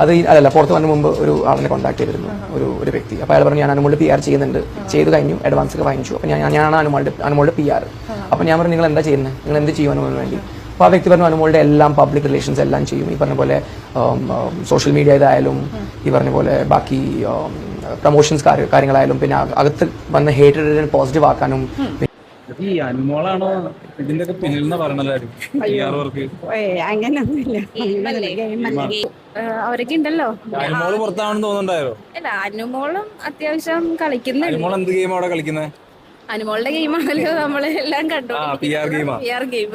അത് അല്ല അല്ലല്ല പുറത്ത് വന്ന മുമ്പ് ഒരു ആളിനെ കോൺടാക്ട് ചെയ്തിരുന്നു. ഒരു ഒരു വ്യക്തി. അപ്പോൾ അയാൾ പറഞ്ഞു ഞാൻ അനുമോളുടെ പി ആർ ചെയ്യുന്നുണ്ട്. ചെയ്ത് കഴിഞ്ഞു. അഡ്വാൻസ് ഒക്കെ വാങ്ങിച്ചു. അപ്പോൾ ഞാൻ ഞാനാണ് അനുമോളുടെ അനുമോളുടെ പി ആർ അപ്പോൾ ഞാൻ പറഞ്ഞു നിങ്ങൾ എന്താ ചെയ്യുന്നത് നിങ്ങൾ എന്ത് ചെയ്യും അനുമോളിന് വേണ്ടി? അപ്പോൾ ആ വ്യക്തി പറഞ്ഞു അനുമോളുടെ എല്ലാം പബ്ലിക് റിലേഷൻസ് എല്ലാം ചെയ്യും. ഈ പറഞ്ഞ പോലെ സോഷ്യൽ മീഡിയ ഇതായാലും ഈ പറഞ്ഞ പോലെ ബാക്കി പ്രൊമോഷൻസ് കാര്യങ്ങളായാലും പിന്നെ അക- അകത്ത് വന്ന ഹേറ്റഡ് പോസിറ്റീവ് ആക്കാനും ഈ അനുമോളാണോ ഇതിന്റെ ഒക്കെ പിന്നിൽ നിന്ന് വർക്ക് അങ്ങനൊന്നുമില്ല. അവരൊക്കെ ഉണ്ടല്ലോ. അനുമോൾ പുറത്താണെന്ന് തോന്നുന്നുണ്ടായോ? അല്ല അനുമോളും അത്യാവശ്യം കളിക്കുന്നുണ്ട്. അനുമോൾ എന്ത് ഗെയിം അവിടെ കളിക്കുന്നത് അനുമോളുടെ ഗെയിമാണല്ലോ നമ്മളെല്ലാം കണ്ടു ആ P R ഗെയിമാ. P R game.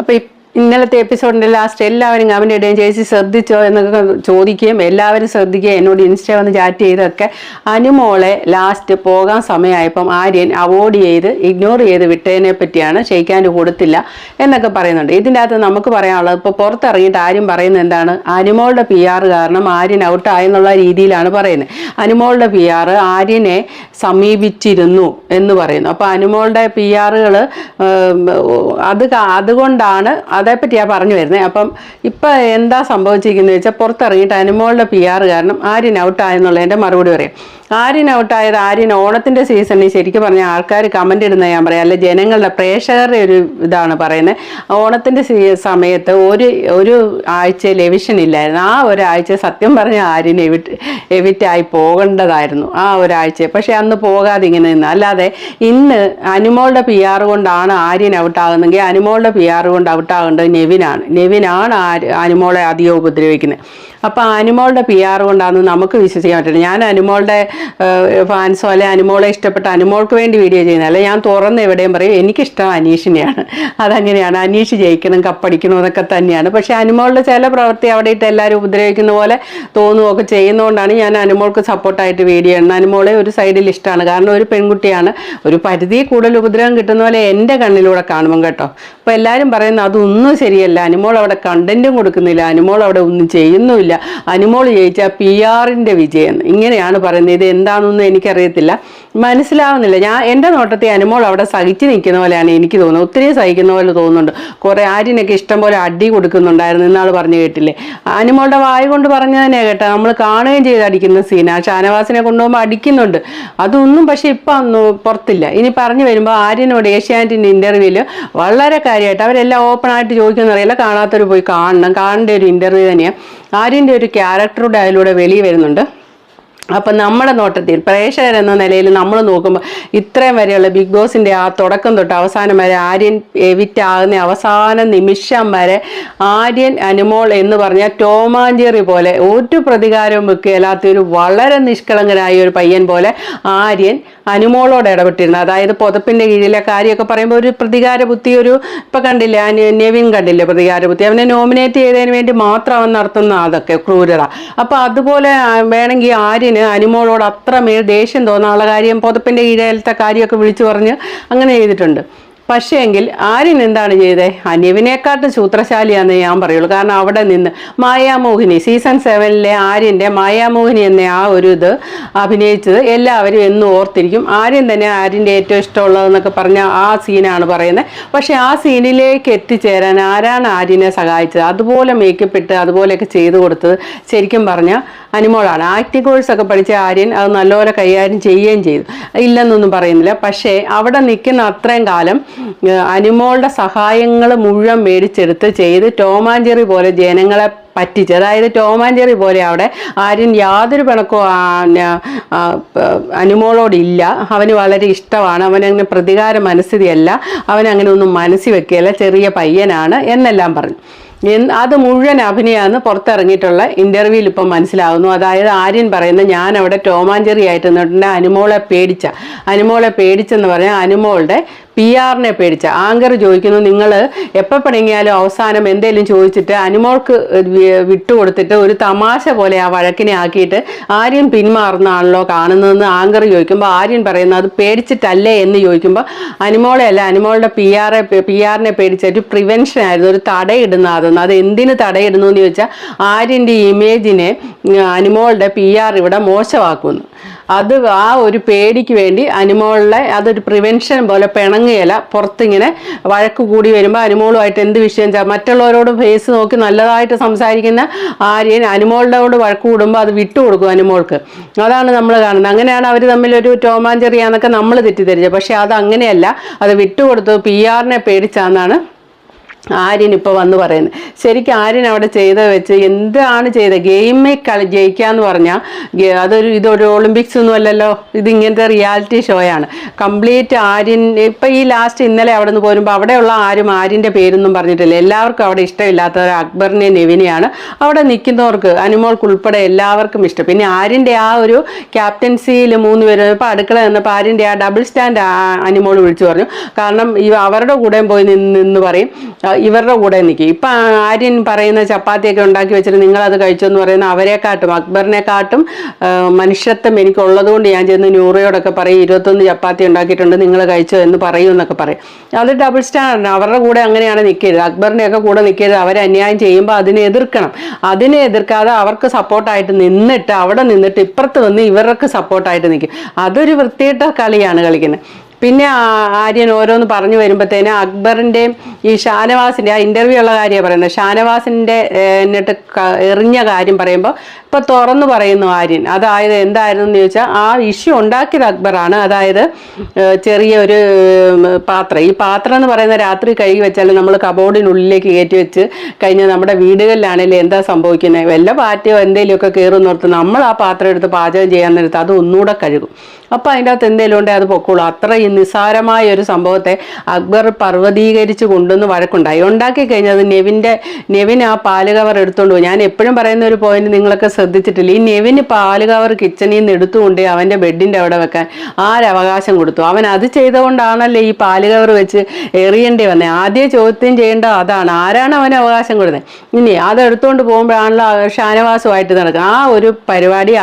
അപ്പൊ ഇന്നലത്തെ എപ്പിസോഡിന്റെ ലാസ്റ്റ് എല്ലാവരും അവന്റെ ഇടയും ചേച്ചി ശ്രദ്ധിച്ചോ എന്നൊക്കെ ചോദിക്കുകയും എല്ലാവരും ശ്രദ്ധിക്കുകയും എന്നോട് ഇൻസ്റ്റ വന്ന് ചാറ്റ് ചെയ്തൊക്കെ അനുമോളെ ലാസ്റ്റ് പോകാൻ സമയമായപ്പം ആര്യൻ അവോയ്ഡ് ചെയ്ത് ഇഗ്നോർ ചെയ്ത് വിട്ടതിനെ പറ്റിയാണ് ഷെയ്ക്കാന്റെ കൊടുത്തില്ല എന്നൊക്കെ പറയുന്നുണ്ട്. ഇതിന്റെ അകത്ത് നമുക്ക് പറയാനുള്ളത് ഇപ്പോൾ പുറത്തിറങ്ങിയിട്ട് ആര്യം പറയുന്നത് എന്താണ്? അനുമോളുടെ പി ആർ കാരണം ആര്യൻ ഔട്ടായെന്നുള്ള രീതിയിലാണ് പറയുന്നത്. അനുമോളുടെ പി ആർ ആര്യനെ സമീപിച്ചിരുന്നു എന്ന് പറയുന്നു. അപ്പോൾ അനുമോളുടെ പി ആറുകൾ അത് അതുകൊണ്ടാണ് അതേപ്പറ്റിയാണ് പറഞ്ഞു വരുന്നത് അപ്പം ഇപ്പം എന്താ സംഭവിച്ചിരിക്കുന്നത് വെച്ചാൽ പുറത്തിറങ്ങിയിട്ട് അനുമോളുടെ പി ആർ കാരണം ആര്യൻ ഔട്ടായെന്നുള്ളതിന്റെ മറുപടി പറയാം. ആര്യൻ ഔട്ടായത് ആര്യൻ ഓണത്തിന്റെ സീസണിൽ ശരിക്കും പറഞ്ഞാൽ ആൾക്കാർ കമന്റ് ഇടുന്ന ഞാൻ പറയാം. അല്ലെ ജനങ്ങളുടെ പ്രേക്ഷകരുടെ ഒരു ഇതാണ് പറയുന്നത്. ഓണത്തിന്റെ സമയത്ത് ഒരു ഒരു ആഴ്ച ലെവിഷൻ ഇല്ലായിരുന്നു. ആ ഒരാഴ്ച സത്യം പറഞ്ഞ ആര്യൻ എവിറ്റ് എവിറ്റായി പോകേണ്ടതായിരുന്നു. ആ ഒരാഴ്ച. പക്ഷെ അന്ന് പോകാതെ ഇങ്ങനെ നിന്ന്. അല്ലാതെ ഇന്ന് അനുമോളുടെ പി ആർ കൊണ്ടാണ് ആര്യൻ ഔട്ടാകുന്നെങ്കിൽ അനുമോളുടെ പി ആർ കൊണ്ട് ഔട്ടാകേണ്ടത് നെവിനാണ്. നെവിനാണ് അനുമോളെ അധികം ഉപദ്രവിക്കുന്നത്. അപ്പോൾ അനുമോളുടെ പി ആർ കൊണ്ടാണെന്ന് നമുക്ക് വിശ്വസിക്കാൻ പറ്റില്ല. ഞാൻ അനുമോളുടെ ഫാൻസോ അല്ലെ അനുമോളെ ഇഷ്ടപ്പെട്ട അനുമോൾക്ക് വേണ്ടി വീഡിയോ ചെയ്യുന്നത്. അല്ലെ ഞാൻ തുറന്ന് എവിടെയും പറയും എനിക്കിഷ്ടം അനീഷിനെയാണ്. അതങ്ങനെയാണ്. അനീഷ് ജയിക്കണം കപ്പടിക്കണം എന്നൊക്കെ തന്നെയാണ്. പക്ഷേ അനുമോളുടെ ചില പ്രവൃത്തി അവിടെ ഇട്ട് എല്ലാവരും ഉപദ്രവിക്കുന്ന പോലെ തോന്നുകയൊക്കെ ചെയ്യുന്നതുകൊണ്ടാണ് ഞാൻ അനുമോൾക്ക് സപ്പോർട്ടായിട്ട് വീഡിയോ ചെയ്യുന്നത് അനുമോളെ ഒരു സൈഡിൽ ഇഷ്ടമാണ്. കാരണം ഒരു പെൺകുട്ടിയാണ്. ഒരു പരിധി കൂടുതൽ ഉപദ്രവം കിട്ടുന്ന പോലെ എന്റെ കണ്ണിലൂടെ കാണുമ്പം കേട്ടോ. അപ്പോൾ എല്ലാവരും പറയുന്നത് അതൊന്നും ശരിയല്ല. അനുമോൾ അവിടെ കണ്ടന്റും കൊടുക്കുന്നില്ല. അനുമോൾ അവിടെ ഒന്നും ചെയ്യുന്നുമില്ല. അനുമോൾ ജയിച്ച പി ആറിന്റെ വിജയം. ഇങ്ങനെയാണ് പറയുന്നത്. ഇത് എന്താണെന്നൊന്നും എനിക്കറിയത്തില്ല. മനസ്സിലാവുന്നില്ല. ഞാൻ എന്റെ നോട്ടത്തിൽ അനുമോൾ അവിടെ സഹിച്ച് നിൽക്കുന്ന പോലെയാണ് എനിക്ക് തോന്നുന്നത്. ഒത്തിരി സഹിക്കുന്ന പോലെ തോന്നുന്നുണ്ട്. കുറേ ആര്യനൊക്കെ ഇഷ്ടം പോലെ അടി കൊടുക്കുന്നുണ്ടായിരുന്നു ഇന്നാൾ പറഞ്ഞു കേട്ടില്ലേ. അനുമോളുടെ വായ കൊണ്ട് പറഞ്ഞു തന്നെ കേട്ടോ നമ്മൾ കാണുകയും ചെയ്ത് അടിക്കുന്ന സീന ഷാനവാസിനെ കൊണ്ടുപോകുമ്പോൾ അടിക്കുന്നുണ്ട്. അതൊന്നും പക്ഷെ ഇപ്പം പുറത്തില്ല. ഇനി പറഞ്ഞു വരുമ്പോൾ ആര്യനോട് ഏഷ്യാനെറ്റിന്റെ ഇന്റർവ്യൂവിൽ വളരെ കാര്യമായിട്ട് അവരെല്ലാം ഓപ്പണായിട്ട് ചോദിക്കുന്നറിയില്ല കാണാത്തവർ പോയി കാണണം. കാണേണ്ട ഒരു ഇന്റർവ്യൂ തന്നെയാണ് ആര്യന്റെ ഒരു ക്യാരക്ടറുടെ അതിലൂടെ വെളിയിൽ വരുന്നുണ്ട്. അപ്പം നമ്മുടെ നോട്ടത്തിൽ പ്രേക്ഷകർ എന്ന നിലയിൽ നമ്മൾ നോക്കുമ്പോൾ ഇത്രയും വരെയുള്ള ബിഗ് ബോസിന്റെ ആ തുടക്കം തൊട്ട് അവസാനം വരെ ആര്യൻ എവിറ്റ് ആകുന്ന അവസാന നിമിഷം വരെ ആര്യൻ അനുമോൾ എന്ന് പറഞ്ഞാൽ ടോമാഞ്ചേറി പോലെ ഒരു പ്രതികാരവും വെക്കുകയില്ലാത്ത ഒരു വളരെ നിഷ്കളങ്കനായ ഒരു പയ്യൻ പോലെ ആര്യൻ അനുമോളോട് ഇടപെട്ടിരുന്നു അതായത് പുതപ്പിന്റെ കീഴിലെ കാര്യമൊക്കെ പറയുമ്പോൾ ഒരു പ്രതികാര ബുദ്ധി ഒരു ഇപ്പം കണ്ടില്ല നെവിൻ കണ്ടില്ല പ്രതികാര ബുദ്ധി? അവനെ നോമിനേറ്റ് ചെയ്തതിന് വേണ്ടി മാത്രം അവൻ നടത്തുന്ന അതൊക്കെ ക്രൂരത. അപ്പോൾ അതുപോലെ വേണമെങ്കിൽ ആര്യന് അനുമോളോട് അത്രമേൽ ദേഷ്യം തോന്നാനുള്ള കാര്യം പുതപ്പിന്റെ കീഴിലത്തെ കാര്യമൊക്കെ വിളിച്ചു പറഞ്ഞ് അങ്ങനെ ചെയ്തിട്ടുണ്ട്. പക്ഷേ എങ്കിൽ ആര്യൻ എന്താണ് ചെയ്തത് അനിവിനെക്കാട്ടും സൂത്രശാലിയാണെന്ന് ഞാൻ പറയുള്ളൂ. കാരണം അവിടെ നിന്ന് മായാമോഹിനി സീസൺ സെവനിലെ ആര്യന്റെ മായാമോഹിനി എന്ന ആ ഒരു ഇത് അഭിനയിച്ചത് എല്ലാവരും എന്നും ഓർത്തിരിക്കും. ആര്യൻ തന്നെ ആര്യന്റെ ഏറ്റവും ഇഷ്ടമുള്ളതെന്നൊക്കെ പറഞ്ഞ ആ സീനാണ് പറയുന്നത്. പക്ഷേ ആ സീനിലേക്ക് എത്തിച്ചേരാൻ ആരാണ് ആര്യനെ സഹായിച്ചത്? അതുപോലെ മേക്കപ്പ് ഇട്ട് അതുപോലെയൊക്കെ ചെയ്തു കൊടുത്തത് ശരിക്കും പറഞ്ഞാൽ അനിമോളാണ്. ആക്ടിംഗ് കോഴ്സൊക്കെ പഠിച്ച ആര്യൻ അത് നല്ലപോലെ കൈകാര്യം ചെയ്യുകയും ചെയ്തു. ഇല്ലെന്നൊന്നും പറയുന്നില്ല. പക്ഷേ അവിടെ നിൽക്കുന്ന അത്രയും കാലം അനിമോളുടെ സഹായങ്ങൾ മുഴുവൻ മേടിച്ചെടുത്ത് ചെയ്ത് ടോമാഞ്ചെറി പോലെ ജനങ്ങളെ പറ്റിച്ച് അതായത് ടോമാഞ്ചെറി പോലെ അവിടെ ആരും യാതൊരു പിണക്കവും അനുമോളോടില്ല അവന് വളരെ ഇഷ്ടമാണ്. അവനങ്ങനെ പ്രതികാര മനസ്ഥിതിയല്ല. അവനങ്ങനെ ഒന്നും മനസ്സിൽ വെക്കുകയല്ല. ചെറിയ പയ്യനാണ് എന്നെല്ലാം പറഞ്ഞു. അത് മുഴുവൻ അഭിനയാന്ന് പുറത്തിറങ്ങിയിട്ടുള്ള ഇന്റർവ്യൂവിൽ ഇപ്പം മനസ്സിലാവുന്നു. അതായത് ആര്യൻ പറയുന്നത് ഞാൻ അവിടെ ടോമാഞ്ചെറി ആയിട്ട് നിന്നിട്ടുണ്ട് അനുമോളെ പേടിച്ച. അനുമോളെ പേടിച്ചെന്ന് പറഞ്ഞാൽ അനുമോളുടെ പി ആറിനെ പേടിച്ച. ആങ്കർ ചോദിക്കുന്നു നിങ്ങൾ എപ്പോൾ പിണങ്ങിയാലും അവസാനം എന്തെങ്കിലും ചോദിച്ചിട്ട് അനുമോൾക്ക് വിട്ടുകൊടുത്തിട്ട് ഒരു തമാശ പോലെ ആ വഴക്കിനെ ആക്കിയിട്ട് ആര്യൻ പിന്മാറുന്നതാണല്ലോ കാണുന്നതെന്ന് ആങ്കർ ചോദിക്കുമ്പോൾ ആര്യൻ പറയുന്നത് അത് പേടിച്ചിട്ടല്ലേ എന്ന് ചോദിക്കുമ്പോൾ അനുമോളെ അല്ല അനുമോളുടെ പി ആറെ പി ആറിനെ പേടിച്ച ഒരു പ്രിവെൻഷൻ ആയിരുന്നു. ഒരു തടയിടുന്ന അതൊന്ന്. അത് എന്തിന് തടയിടുന്നു എന്ന് ചോദിച്ചാൽ ആര്യന്റെ ഇമേജിനെ അനുമോളുടെ പി ആർ ഇവിടെ മോശമാക്കുന്നു. അത് ആ ഒരു പേടിക്ക് വേണ്ടി അനുമോളിലെ അതൊരു പ്രിവെൻഷൻ പോലെ പിണങ്ങുകയില്ല. പുറത്തിങ്ങനെ വഴക്ക് കൂടി വരുമ്പോൾ അനിമോളുമായിട്ട് എന്ത് വിഷയം മറ്റുള്ളവരോട് ഫേസ് നോക്കി നല്ലതായിട്ട് സംസാരിക്കുന്ന ആര്യൻ അനുമോളുടെ വഴക്ക് കൂടുമ്പോൾ അത് വിട്ടുകൊടുക്കും അനിമോൾക്ക്. അതാണ് നമ്മൾ കാണുന്നത്. അങ്ങനെയാണ് അവർ തമ്മിലൊരു ടോമാഞ്ചെറിയാന്നൊക്കെ നമ്മൾ തെറ്റിദ്ധരിച്ചത്. പക്ഷേ അത് അങ്ങനെയല്ല. അത് വിട്ടുകൊടുത്തു പി ആറിനെ പേടിച്ചാന്നാണ് ആര്യൻ ഇപ്പോൾ വന്ന് പറയുന്നത് ശരിക്കും ആര്യൻ അവിടെ ചെയ്ത വെച്ച് എന്താണ് ചെയ്തത്? ഗെയിമിൽ കളി ജയിക്കുക ജയിക്കാന്ന് പറഞ്ഞാൽ അതൊരു ഇതൊരു ഒളിമ്പിക്സ് ഒന്നും അല്ലല്ലോ. ഇത് റിയാലിറ്റി ഷോയാണ് കംപ്ലീറ്റ് ആര്യൻ ഇപ്പം ഈ ലാസ്റ്റ് ഇന്നലെ അവിടെ നിന്ന് പോരുമ്പോൾ അവിടെയുള്ള ആരും ആര്യന്റെ പേരൊന്നും പറഞ്ഞിട്ടില്ല. എല്ലാവർക്കും അവിടെ ഇഷ്ടമില്ലാത്തവർ അക്ബറിനെ നെവിനെയാണ് അവിടെ നിൽക്കുന്നവർക്ക് അനുമോൾക്ക് ഉൾപ്പെടെ എല്ലാവർക്കും ഇഷ്ടം. പിന്നെ ആര്യന്റെ ആ ഒരു ക്യാപ്റ്റൻസിയിൽ മൂന്ന് പേര് ഇപ്പോൾ അടുക്കള നിന്നപ്പോൾ ആര്യന്റെ ആ ഡബിൾ സ്റ്റാൻഡ് അനുമോൾ വിളിച്ചു പറഞ്ഞു. കാരണം ഈ അവരുടെ കൂടെ പോയി നിന്ന് പറയും. ഇവരുടെ കൂടെ നിൽക്കും ഇപ്പം ആര്യൻ പറയുന്ന ചപ്പാത്തിയൊക്കെ ഉണ്ടാക്കി വെച്ചിട്ട് നിങ്ങളത് കഴിച്ചെന്ന് പറയുന്ന അവരെക്കാട്ടും അക്ബറിനെക്കാട്ടും മനുഷ്യത്വം എനിക്കുള്ളത് കൊണ്ട് ഞാൻ ചെന്ന് നൂറയോടൊക്കെ പറയും ഇരുപത്തൊന്ന് ചപ്പാത്തി ഉണ്ടാക്കിയിട്ടുണ്ട് നിങ്ങൾ കഴിച്ചോ എന്ന് പറയും എന്നൊക്കെ പറയും. അത് ഡബിൾ സ്റ്റാൻഡാണ് അവരുടെ കൂടെ അങ്ങനെയാണ് നിൽക്കരുത് അക്ബറിനെയൊക്കെ കൂടെ നിൽക്കരുത് അവരെ അന്യായം ചെയ്യുമ്പോൾ അതിനെ എതിർക്കണം. അതിനെ എതിർക്കാതെ അവർക്ക് സപ്പോർട്ടായിട്ട് നിന്നിട്ട് അവിടെ നിന്നിട്ട് ഇപ്പുറത്ത് വന്ന് ഇവർക്ക് സപ്പോർട്ടായിട്ട് നിൽക്കും അതൊരു വൃത്തിയിട്ട കളിയാണ് കളിക്കുന്നത്. പിന്നെ ആര്യൻ ഓരോന്ന് പറഞ്ഞു വരുമ്പോഴത്തേന് അക്ബറിന്റെയും ഈ ഷാനവാസിന്റെ ആ ഇന്റർവ്യൂ ഉള്ള കാര്യമാണ് പറയുന്നത് ഷാനവാസിന്റെ എന്നിട്ട് എറിഞ്ഞ കാര്യം പറയുമ്പോൾ ഇപ്പോൾ തുറന്നു പറയുന്നു ആര്യൻ. അതായത് എന്തായിരുന്നു എന്ന് ചോദിച്ചാൽ ആ ഇഷ്യൂ ഉണ്ടാക്കിയത് അക്ബറാണ്. അതായത് ചെറിയ ഒരു പാത്രം. ഈ പാത്രം എന്ന് പറയുന്ന രാത്രി കഴുകി വെച്ചാൽ നമ്മൾ കബോർഡിനുള്ളിലേക്ക് കയറ്റി വെച്ച് കഴിഞ്ഞാൽ നമ്മുടെ വീടുകളിലാണെങ്കിലും എന്താ സംഭവിക്കുന്നത് വല്ല പാറ്റയോ എന്തെങ്കിലുമൊക്കെ കയറും ഓർത്ത് നമ്മൾ ആ പാത്രം എടുത്ത് പാചകം ചെയ്യാൻ നേരത്ത് അത് ഒന്നുകൂടെ കഴുകും. അപ്പോൾ അതിന്റെ അകത്ത് എന്തെങ്കിലും ഉണ്ടെങ്കിൽ അത് പൊക്കോളൂ. അത്ര ഈ നിസ്സാരമായ ഒരു സംഭവത്തെ അക്ബർ പർവതീകരിച്ച് കൊണ്ടുവന്ന് വഴക്കുണ്ടായി. ഉണ്ടാക്കി കഴിഞ്ഞത് നെവിന്റെ നെവിൻ ആ പാൽ കവർ എടുത്തുകൊണ്ട് പോയി. ഞാൻ എപ്പോഴും പറയുന്ന ഒരു പോയിന്റ് നിങ്ങളൊക്കെ ശ്രദ്ധിച്ചിട്ടില്ല? ഈ നെവിന് പാൽ കവർ കിച്ചണിൽ നിന്ന് എടുത്തുകൊണ്ട് അവന്റെ ബെഡിന്റെ അവിടെ വെക്കാൻ ആരവകാശം കൊടുത്തു? അവൻ അത് ചെയ്തുകൊണ്ടാണല്ലോ ഈ പാൽ കവർ വെച്ച് എറിയേണ്ടി വന്നത് ആദ്യം ചോദ്യം ചെയ്യേണ്ട അതാണ്. ആരാണ് അവന് അവകാശം കൊടുത്തത് ഇനി അത് എടുത്തുകൊണ്ട് പോകുമ്പോഴാണല്ലോ ഷാനവാസുമായിട്ട് നടക്കുക. ആ ഒരു പരിപാടി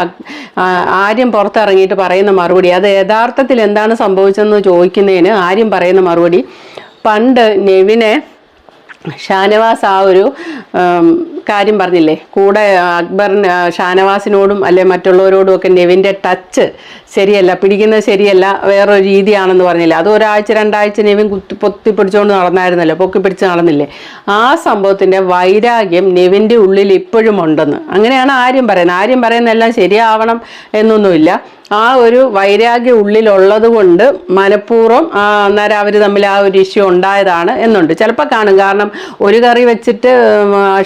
ആദ്യം പുറത്തിറങ്ങിയിട്ട് പറയുന്ന മറുപടി. അത് യഥാർത്ഥത്തിൽ എന്താണ് സംഭവിച്ചതെന്ന് ചോദിക്കുന്നതിന് ആര്യം പറയുന്ന മറുപടി പണ്ട് നെവിനെ ഷാനവാസ് ആ ഒരു കാര്യം പറഞ്ഞില്ലേ? കൂടെ അക്ബറിന് ഷാനവാസിനോടും അല്ലെ മറ്റുള്ളവരോടും ഒക്കെ നെവിന്റെ ടച്ച് ശരിയല്ല പിടിക്കുന്നത് ശരിയല്ല വേറൊരു രീതിയാണെന്ന് പറഞ്ഞില്ല? അത് ഒരാഴ്ച രണ്ടാഴ്ച നെവിൻ കുത്തി പൊത്തി പിടിച്ചുകൊണ്ട് നടന്നായിരുന്നല്ലോ പൊക്കി പിടിച്ച് നടന്നില്ലേ? ആ സംഭവത്തിന്റെ വൈരാഗ്യം നെവിന്റെ ഉള്ളിൽ ഇപ്പോഴും ഉണ്ടെന്ന്. അങ്ങനെയാണ് ആര്യം പറയുന്നത്. ആര്യം പറയുന്നതെല്ലാം ശരിയാവണം എന്നൊന്നുമില്ല. ആ ഒരു വൈരാഗ്യം ഉള്ളിലുള്ളത് കൊണ്ട് മനഃപൂർവം അന്നേരം അവർ തമ്മിൽ ആ ഒരു ഇഷ്യൂ ഉണ്ടായതാണ് എന്നുണ്ട്. ചിലപ്പോൾ കാണും. കാരണം ഒരു കറി വെച്ചിട്ട്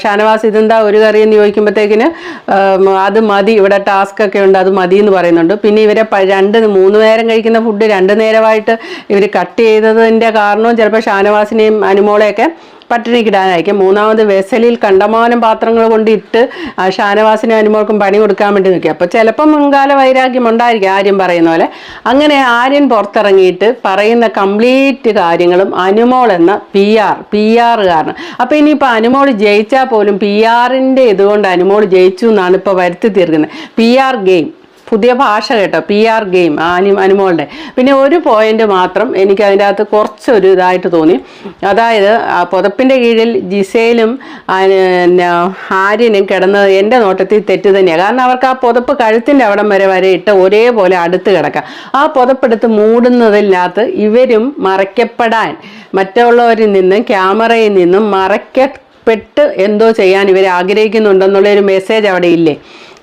ഷാനവാസ് ഇതെന്താ ഒരു കറി എന്ന് ചോദിക്കുമ്പോഴത്തേക്കിന് അത് മതി ഇവിടെ ടാസ്ക് ഒക്കെ ഉണ്ട് അത് മതി എന്ന് പറയുന്നുണ്ട്. പിന്നെ ഇവരെ രണ്ട് മൂന്ന് നേരം കഴിക്കുന്ന ഫുഡ് രണ്ട് നേരമായിട്ട് ഇവർ കട്ട് ചെയ്തതിന്റെ കാരണവും ചിലപ്പോൾ ഷാനവാസിനെയും അനുമോളെയൊക്കെ പട്ടിണിക്കിടാനായിരിക്കും. മൂന്നാമത് വെസലിൽ കണ്ടമാനം പാത്രങ്ങൾ കൊണ്ട് ഇട്ട് ആ ഷാനവാസിനും അനുമോൾക്കും പണി കൊടുക്കാൻ വേണ്ടി നിൽക്കുക. അപ്പോൾ ചിലപ്പം മുൻകാല വൈരാഗ്യം ഉണ്ടായിരിക്കും ആര്യൻ പറയുന്ന പോലെ. അങ്ങനെ ആര്യൻ പുറത്തിറങ്ങിയിട്ട് പറയുന്ന കംപ്ലീറ്റ് കാര്യങ്ങളും അനുമോൾ എന്ന പി ആർ പി ആർ കാരണം അപ്പോൾ ഇനിയിപ്പോൾ അനുമോൾ ജയിച്ചാൽ പോലും പി ആറിന്റെ ഇതുകൊണ്ട് അനുമോൾ ജയിച്ചു എന്നാണ് ഇപ്പോൾ വരുത്തി തീർക്കുന്നത്. പി ആർ ഗെയിം പുതിയ ഭാഷ കേട്ടോ പി ആർ ഗെയിം അനി അനുമോളുടെ. പിന്നെ ഒരു പോയിന്റ് മാത്രം എനിക്ക് അതിന്റെ അകത്ത് കുറച്ചൊരു ഇതായിട്ട് തോന്നി. അതായത് പുതപ്പിന്റെ കീഴിൽ ജിസയിലും ആര്യനും കിടന്നത് എന്റെ നോട്ടത്തിൽ തെറ്റ് തന്നെയാണ് കാരണം അവർക്ക് ആ പുതപ്പ് കഴുത്തിന്റെ അവിടം വരെ വരെ ഇട്ട് ഒരേപോലെ അടുത്ത് കിടക്കാം. ആ പുതപ്പെടുത്ത് മൂടുന്നതിനകത്ത് ഇവരും മറയ്ക്കപ്പെടാൻ മറ്റുള്ളവരിൽ നിന്നും ക്യാമറയിൽ നിന്നും മറയ്ക്കപ്പെട്ട് എന്തോ ചെയ്യാൻ ഇവർ ആഗ്രഹിക്കുന്നുണ്ടെന്നുള്ളൊരു മെസ്സേജ് അവിടെ ഇല്ലേ?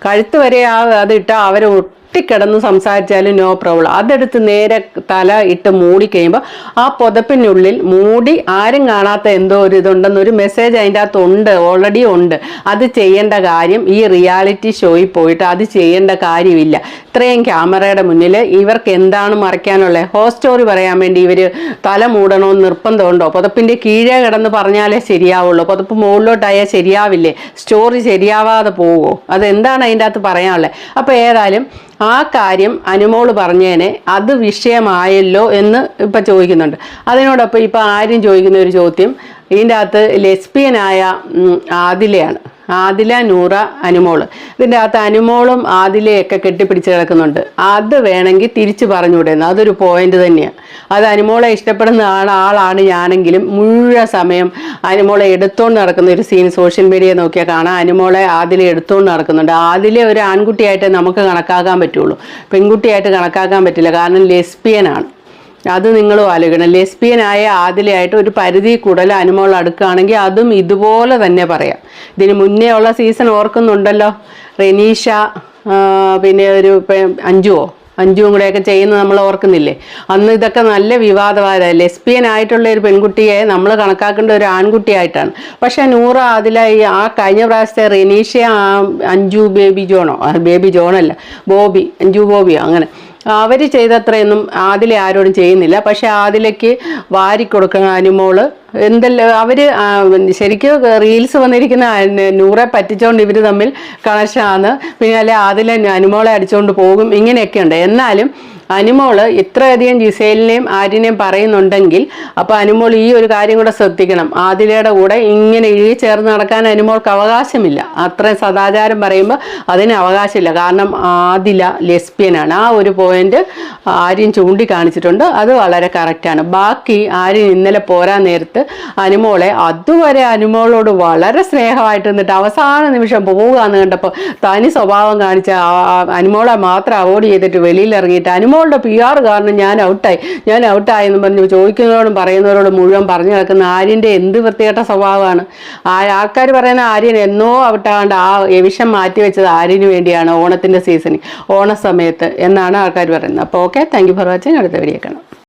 കഴുത്ത് വരെ ആ അതിട്ട് അവർ ഒട്ടിക്കിടന്ന് സംസാരിച്ചാലും നോ പ്രോബ്ലം അതെടുത്ത് നേരെ തല ഇട്ട് മൂടി കഴിയുമ്പോൾ ആ പുതപ്പിനുള്ളിൽ മൂടി ആരും കാണാത്ത എന്തോ ഒരു ഇതുണ്ടെന്നൊരു മെസ്സേജ് അതിന്റെ അകത്ത് ഉണ്ട് ഓൾറെഡി ഉണ്ട്. അത് ചെയ്യേണ്ട കാര്യം ഈ റിയാലിറ്റി ഷോയിൽ പോയിട്ട് അത് ചെയ്യേണ്ട കാര്യമില്ല. ഇത്രയും ക്യാമറയുടെ മുന്നിൽ ഇവർക്ക് എന്താണ് മറയ്ക്കാനുള്ളത് ഹോ സ്റ്റോറി പറയാൻ വേണ്ടി ഇവർ തല മൂടണമെന്ന് നിർബന്ധമുണ്ടോ? പുതപ്പിന്റെ കീഴേ കിടന്ന് പറഞ്ഞാലേ ശരിയാവുള്ളൂ. പുതപ്പ് മുകളിലോട്ടായാൽ ശരിയാവില്ലേ? സ്റ്റോറി ശരിയാവാതെ പോവുമോ അതെന്താണ് അതിന്റെ അകത്ത് പറയാനുള്ളത്? അപ്പോൾ ഏതായാലും ആ കാര്യം അനുമോൾ പറഞ്ഞേനെ അത് വിഷയമായല്ലോ എന്ന് ഇപ്പം ചോദിക്കുന്നുണ്ട്. അതിനോടൊപ്പം ഇപ്പം ആരും ചോദിക്കുന്ന ഒരു ചോദ്യം ഇതിന്റെ അകത്ത് ലെസ്ബിയനായ ആദിലയാണ്. ആദില നൂറ അനുമോൾ ഇതിന്റെ അകത്ത് അനുമോളും ആദിലയൊക്കെ കെട്ടിപ്പിടിച്ച് കിടക്കുന്നുണ്ട്. അത് വേണമെങ്കിൽ തിരിച്ചു പറഞ്ഞുവിടുന്നു. അതൊരു പോയിന്റ് തന്നെയാണ് അത് അനുമോളെ ഇഷ്ടപ്പെടുന്ന ആളാണ് ഞാനെങ്കിലും മുഴുവൻ സമയം അനുമോളെ എടുത്തോണ്ട് നടക്കുന്ന ഒരു സീൻ സോഷ്യൽ മീഡിയ നോക്കിയാൽ കാണാം. അനുമോളെ ആദിലെ എടുത്തോണ്ട് നടക്കുന്നുണ്ട്. ആദിലെ ഒരു ആൺകുട്ടിയായിട്ട് നമുക്ക് കണക്കാക്കാൻ പറ്റുള്ളൂ. പെൺകുട്ടിയായിട്ട് കണക്കാക്കാൻ പറ്റില്ല. കാരണം ലെസ്ബിയനാണ് അത് നിങ്ങളും ആലോചിക്കണം. ലെസ്ബിയനായ ആദിലയായിട്ട് ഒരു പരിധി കൂടുതൽ അനുമോൾ അടുക്കുകയാണെങ്കിൽ അതും ഇതുപോലെ തന്നെ പറയാം. ഇതിന് മുന്നേ ഉള്ള സീസൺ ഓർക്കുന്നുണ്ടല്ലോ. റെനീഷ പിന്നെ ഒരു അഞ്ചുവോ അഞ്ജുവും? കൂടെയൊക്കെ ചെയ്യുന്നത് നമ്മൾ ഓർക്കുന്നില്ലേ? അന്ന് ഇതൊക്കെ നല്ല വിവാദവാദ ലെസ്ബിയൻ ആയിട്ടുള്ള ഒരു പെൺകുട്ടിയെ നമ്മൾ കണക്കാക്കേണ്ട ഒരു ആൺകുട്ടിയായിട്ടാണ്. പക്ഷെ നൂറ അതില ആ കഴിഞ്ഞ പ്രാവശ്യത്തെ റെനീഷ അഞ്ചു അഞ്ജു ബേബി ജോണോ? ബേബി ജോണല്ല. ബോബി അഞ്ജു ബോബിയോ? അങ്ങനെ. അവർ ചെയ്തത്രയൊന്നും ആദിലെ ആരോടും ചെയ്യുന്നില്ല. പക്ഷെ ആദിലയ്ക്ക് വാരിക്കൊടുക്കുന്ന അനുമോൾ എന്തെല്ലാം അവർ ശരിക്കും റീൽസ് വന്നിരിക്കുന്ന നൂറെ പറ്റിച്ചോണ്ട് ഇവർ തമ്മിൽ കണക്ഷനാണ് പിന്നെ അല്ലെ ആദിലെ അനുമോളെ അടിച്ചുകൊണ്ട് പോകും. ഇങ്ങനെയൊക്കെ ഉണ്ട് എന്നാലും അനുമോൾ ഇത്രയധികം ജിസേലിനെയും ആര്യനെയും പറയുന്നുണ്ടെങ്കിൽ അപ്പോൾ അനുമോൾ ഈ ഒരു കാര്യം കൂടെ ശ്രദ്ധിക്കണം. ആദിലയുടെ കൂടെ ഇങ്ങനെ ഇഴി ചേർന്ന് നടക്കാൻ അനുമോൾക്ക് അവകാശമില്ല. അത്രയും സദാചാരം പറയുമ്പോൾ അതിന് അവകാശമില്ല. കാരണം ആദില ലെസ്ബിയനാണ്. ആ ഒരു പോയിന്റ് ആര്യൻ ചൂണ്ടിക്കാണിച്ചിട്ടുണ്ട്. അത് വളരെ കറക്റ്റാണ് ബാക്കി ആര്യൻ ഇന്നലെ പോരാൻ നേരത്ത് അനുമോളെ അതുവരെ അനുമോളോട് വളരെ സ്നേഹമായിട്ട് നിന്നിട്ട് അവസാന നിമിഷം പോവുകയെന്ന് കണ്ടപ്പോൾ തനി സ്വഭാവം കാണിച്ച അനുമോളെ മാത്രം അവോയ്ഡ് ചെയ്തിട്ട് വെളിയിൽ ഇറങ്ങിയിട്ട് അനുമോളുടെ പി ആർ കാരണം ഞാൻ ഔട്ടായി ഞാൻ ഔട്ടായി എന്ന് പറഞ്ഞ് ചോദിക്കുന്നവരോടും പറയുന്നവരോടും മുഴുവൻ പറഞ്ഞു കിടക്കുന്ന ആര്യന്റെ എന്ത് വൃത്തികെട്ട സ്വഭാവമാണ്? ആ ആൾക്കാർ പറയുന്ന ആര്യൻ എന്നോ ഔട്ടാണ്ട് ആ എവിഷം മാറ്റി വെച്ചത് ആര്യന് വേണ്ടിയാണ് ഓണത്തിന്റെ സീസണിൽ ഓണ സമയത്ത് എന്നാണ് ആൾക്കാർ പറയുന്നത്. അപ്പോൾ okay thank you for watching അടുത്ത വീഡിയോ കാണാം.